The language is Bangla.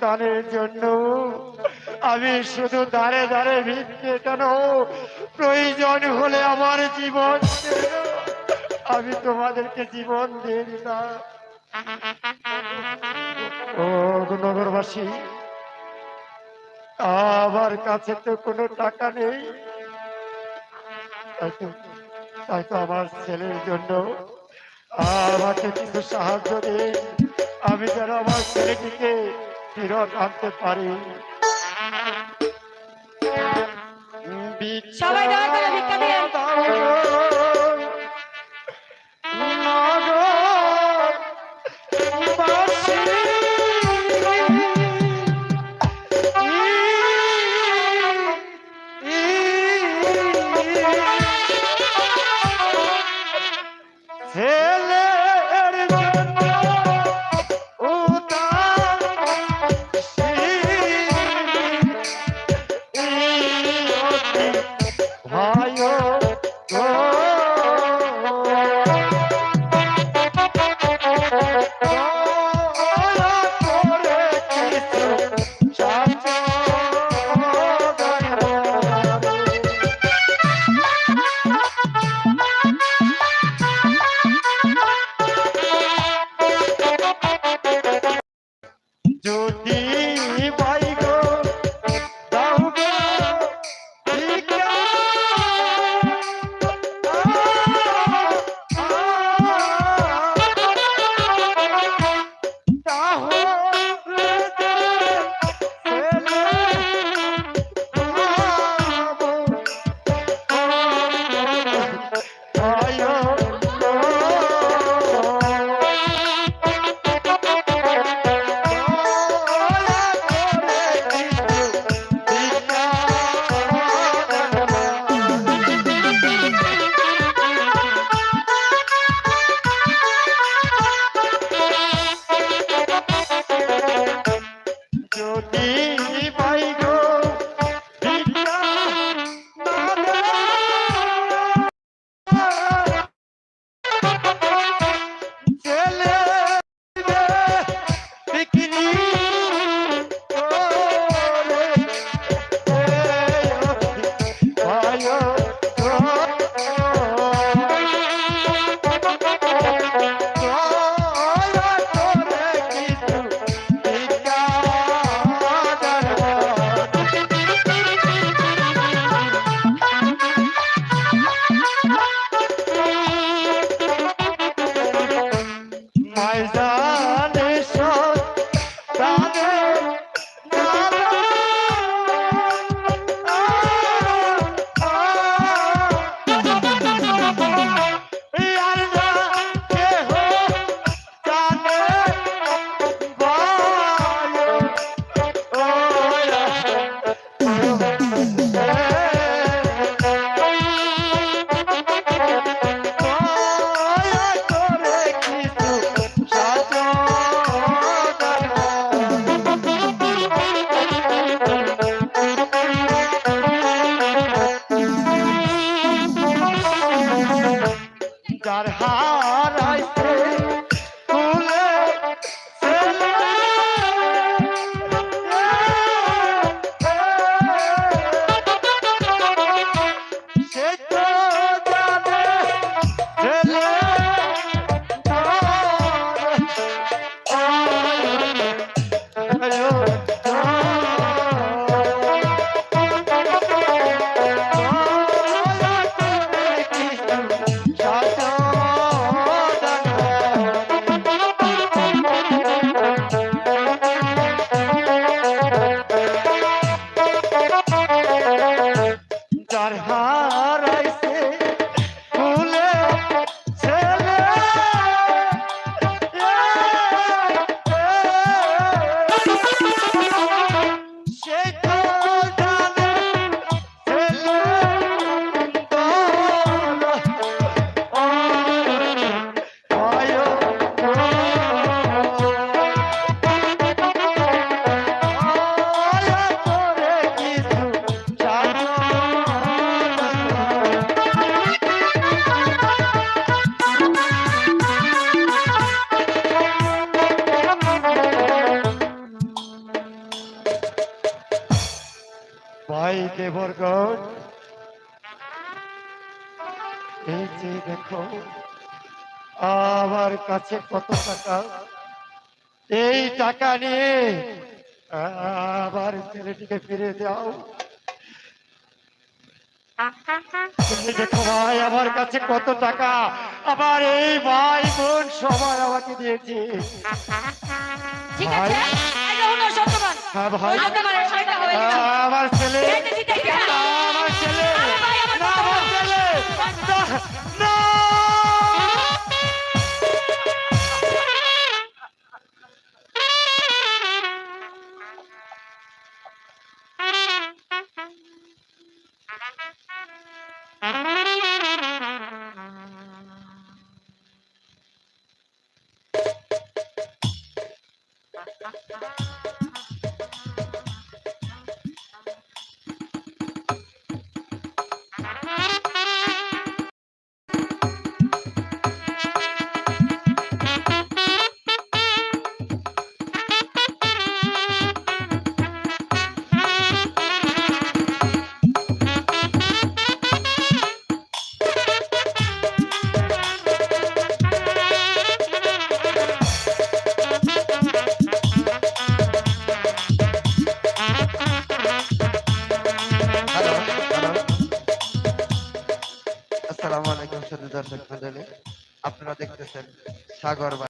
সন্তানের জন্য। আমি শুধু দাঁড়ে দাঁড়ে ভিক্ষে কেন? প্রয়োজন হলে আমার জীবন আমি তোমাদেরকে জীবন দিয়ে দিলাম। ও নগরবাসী, আমার কাছে তো কোনো টাকা নেই। তাই তো আমার ছেলের জন্য আমাকে কিছু সাহায্য দিন। আমি যেন আমার ছেলেটিকে ফেরত আনতে পারি। সবাই দয়া করে Tchau. ভাই দেবরগণ এই যে দেখো আমার কাছে কত টাকা? এই টাকা নিয়ে আবার ছেলেটিকে ফিরে দাও। তুমি দেখো ভাই আমার কাছে কত টাকা? আবার এই ভাই বোন সবাই আমাকে দিয়েছে। ঠিক ভাই। আছে হলো সত্যবান আমার ছেলে। আমার ছেলে। Agora vai.